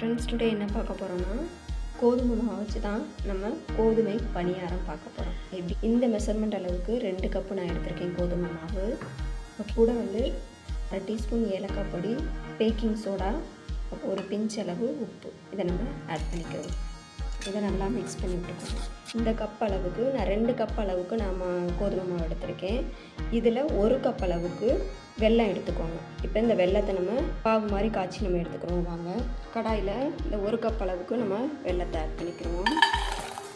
Today என்ன பார்க்க போகிறோம்னா கோதுமை மாவு வச்சு தான் நம்ம கோதுமை பணியாரம் பார்க்க போகிறோம் எப்படி? இந்த மெஷர்மெண்ட் அளவுக்கு ரெண்டு கப்பு நான் எடுத்திருக்கேன் கோதுமை மாவு. கூட வந்து அரை டீஸ்பூன் ஏலக்காய் பொடி பேக்கிங் சோடா ஒரு பிஞ்ச் அளவு உப்பு. இதை நம்ம ஆட் பண்ணிக்கிறோம். இதை நல்லா மிக்ஸ் பண்ணி விட்டுக்கணும் இந்த கப் அளவுக்கு நான் ரெண்டு கப் அளவுக்கு நான் கோதுமை மாவு எடுத்திருக்கேன். இதில் ஒரு கப் அளவுக்கு வெல்லம் எடுத்துக்கோங்க. இப்போ இந்த வெல்லத்தை நம்ம பாகு மாதிரி காய்ச்சி நம்ம எடுத்துக்கிறோம். வாங்க. கடாயில் இந்த ஒரு கப் அளவுக்கு நம்ம வெல்லத்தை ஆட் பண்ணிக்கிறோம்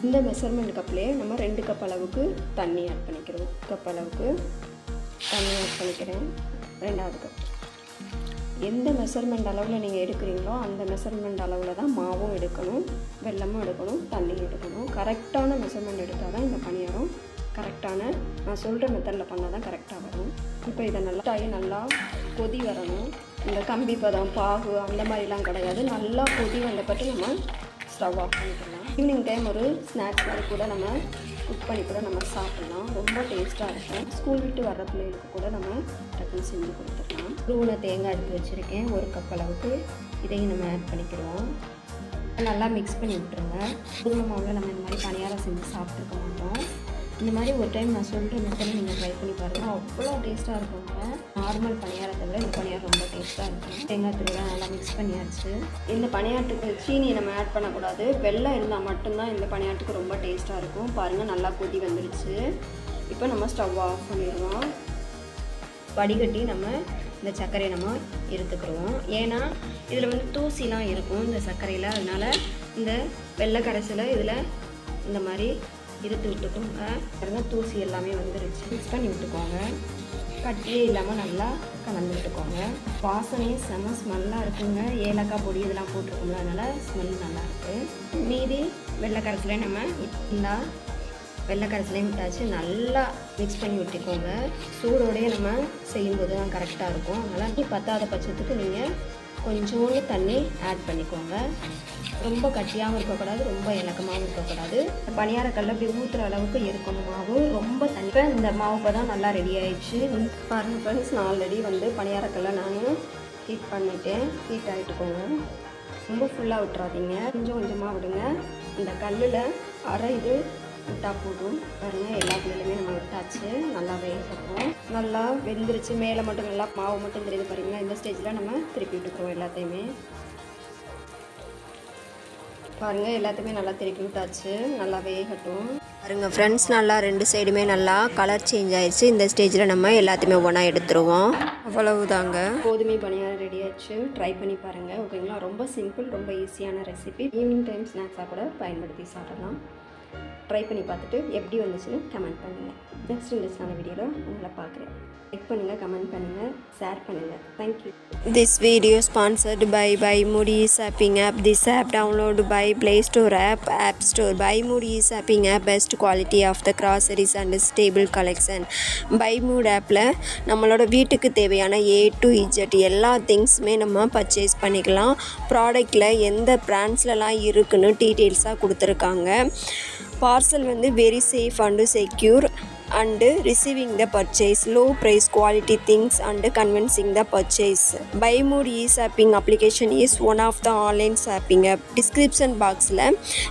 இந்த மெஷர்மெண்ட் கப்லேயே நம்ம ரெண்டு கப் அளவுக்கு தண்ணி ஆட் பண்ணிக்கிறோம். கப் அளவுக்கு தண்ணி ஆட் பண்ணிக்கிறேன். ரெண்டாவது கப் எந்த மெஷர்மெண்ட் அளவில் நீங்கள் எடுக்கிறீங்களோ அந்த மெஷர்மெண்ட் அளவில் தான் மாவும் எடுக்கணும் வெல்லமும் எடுக்கணும் தண்ணியும் எடுக்கணும். கரெக்டான மெஷர்மெண்ட் எடுத்தால் தான் இந்த பணியாரம் கரெக்டான நான் சொல்கிற மெத்தடில் பண்ணால் தான் கரெக்டாக வரும். இப்போ இதை நல்லா டாயி நல்லா கொதி வரணும். இந்த கம்பி பதம் பாகு அந்த மாதிரிலாம் கிடையாது. நல்லா கொதி வந்த பட்டு நம்ம ஸ்டவ் ஆஃப் பண்ணிக்கலாம். ஈவினிங் டைம் ஒரு ஸ்நாக்ஸ் மாதிரி கூட நம்ம குக் பண்ணி கூட நம்ம சாப்பிட்லாம். ரொம்ப டேஸ்ட்டாக இருக்கும். ஸ்கூல் விட்டு வர்ற பிள்ளைகளுக்கு கூட நம்ம டக்குன்னு செஞ்சு கொடுத்துடலாம். ரூனை தேங்காய் எடுத்து வச்சுருக்கேன். ஒரு கப் அளவுக்கு. இதையும் நம்ம ஆட் பண்ணிக்கிறோம் நல்லா மிக்ஸ் பண்ணி விட்டுருங்க. கோதுமை மாவில் நம்ம இந்த மாதிரி பணியாரம் செஞ்சு சாப்பிட்ருக்க மாட்டோம். இந்த மாதிரி ஒரு டைம் நான் சொல்கிற மெத்தடில் நீங்கள் ட்ரை பண்ணி பாருங்கள் அவ்வளோ டேஸ்ட்டாக இருக்குங்க நார்மல் பணியாரத்தை விட இந்த பணியாரம் ரொம்ப டேஸ்ட்டாக இருக்கும். தேங்காய் திருவிழா நல்லா மிக்ஸ் பண்ணியாச்சு. இந்த பணியாட்டுக்கு சீனியை நம்ம ஆட் பண்ணக்கூடாது. வெள்ளம் இருந்தால் மட்டும்தான் இந்த பணியாட்டுக்கு ரொம்ப டேஸ்ட்டாக இருக்கும். பாருங்கள் நல்லா கொதி வந்துடுச்சு இப்போ நம்ம ஸ்டவ் ஆஃப் பண்ணிடுவோம் வடிகட்டி நம்ம இந்த சர்க்கரையை நம்ம எடுத்துக்கிறோம். ஏன்னா இதில் வந்து தூசிலாம் இருக்கும் இந்த சர்க்கரையில். அதனால் இந்த வெள்ளை கரைசலை இதில் இந்த மாதிரி இருத்து விட்டுக்கோங்க. பாருங்க தூசி எல்லாமே வந்துருச்சு. மிக்ஸ் பண்ணி விட்டுக்கோங்க. கட்டியே இல்லாமல் நல்லா கலந்து விட்டுக்கோங்க. வாசனையே செம ஸ்மெல்லாக இருக்குங்க. ஏலக்காய் பொடி இதெல்லாம் போட்டிருக்கோம்ல அதனால் ஸ்மெல் நல்லாயிருக்கு மீதி வெள்ளை நம்ம இந்த வெள்ளை விட்டாச்சு. நல்லா மிக்ஸ் பண்ணி விட்டுக்கோங்க. சூடோடையே நம்ம செய்யும்போது தான் கரெக்டாக இருக்கும். அதனால் பத்தாத பட்சத்துக்கு நீங்கள் கொஞ்சோண்டு தண்ணி ஆட் பண்ணிக்கோங்க. ரொம்ப கட்டியாகவும் இருக்கக்கூடாது ரொம்ப இலக்கமாகவும் இருக்கக்கூடாது. பணியாரக்கல்ல அப்படி ஊற்றுற அளவுக்கு இருக்கணும் மாவு ரொம்ப தண்ணி. இப்போ இந்த மாவு இப்போ தான் நல்லா ரெடி ஆயிடுச்சு. பாருங்கள் ஃப்ரெண்ட்ஸ் நான் ஆல்ரெடி வந்து பணியாரக்கல்ல நான் ஹீட் பண்ணிட்டேன். ஹீட் ஆகிட்டுக்கோங்க ரொம்ப ஃபுல்லாக விட்டுறாதீங்க. கொஞ்சம் கொஞ்சமாக விடுங்க. இந்த கல்லில் அரை இது விட்டால் போதும். பாருங்கள் எல்லா பிள்ளைகளுமே நம்ம விட்டாச்சு. நல்லா வேகட்டும். நல்லா வெந்துருச்சு. மேலே மட்டும் நல்லா மாவு மட்டும் தெரியுது பாருங்களா இந்த ஸ்டேஜில் நம்ம திருப்பி விட்டுக்குவோம் எல்லாத்தையுமே. பாருங்கள் எல்லாத்தையுமே நல்லா திருப்பி விட்டாச்சு. நல்லா வேகட்டும். பாருங்க ஃப்ரெண்ட்ஸ் நல்லா ரெண்டு சைடுமே நல்லா கலர் சேஞ்ச் ஆயிடுச்சு இந்த ஸ்டேஜில் நம்ம எல்லாத்தையுமே ஒன்றா எடுத்துருவோம். அவ்வளவுதாங்க. கோதுமை பணியாரம் ரெடி ஆயிடுச்சு ட்ரை பண்ணி பாருங்கள் ஓகேங்களா? ரொம்ப சிம்பிள் ரொம்ப ஈஸியான ரெசிபி ஈவினிங் டைம் ஸ்நாக்ஸாக கூட பயன்படுத்தி சாப்பிடலாம். ட்ரை பண்ணி பார்த்துட்டு எப்படி வந்துச்சுன்னு கமெண்ட் பண்ணுங்கள் நெக்ஸ்ட் இன்ட்ரெஸ்டான வீடியோவில் உங்களை பார்க்குறேன். லைக் பண்ணுங்கள் கமெண்ட் பண்ணுங்கள் ஷேர் பண்ணுங்கள் thank you this video sponsored by by Moody Shopping app this app download by play store app app store by Moody Shopping app best quality of the groceries and staple collection by mood ஆப்பில் நம்மளோட வீட்டுக்கு தேவையான A to Z எல்லா திங்ஸுமே நம்ம purchase பண்ணிக்கலாம். ப்ராடக்டில் எந்த பிராண்ட்ஸ்லலாம் இருக்குன்னு டீட்டெயில்ஸாக கொடுத்துருக்காங்க. பார்சல் வந்து very safe and secure and receiving the purchase low price quality things and convincing the purchase by mood e shopping application is one of the online shopping app description பாக்ஸில்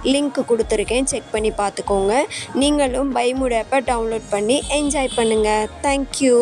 link கொடுத்துருக்கேன் check பண்ணி பார்த்துக்கோங்க நீங்களும் பைமூட் ஆப்பை download பண்ணி enjoy பண்ணுங்கள் thank you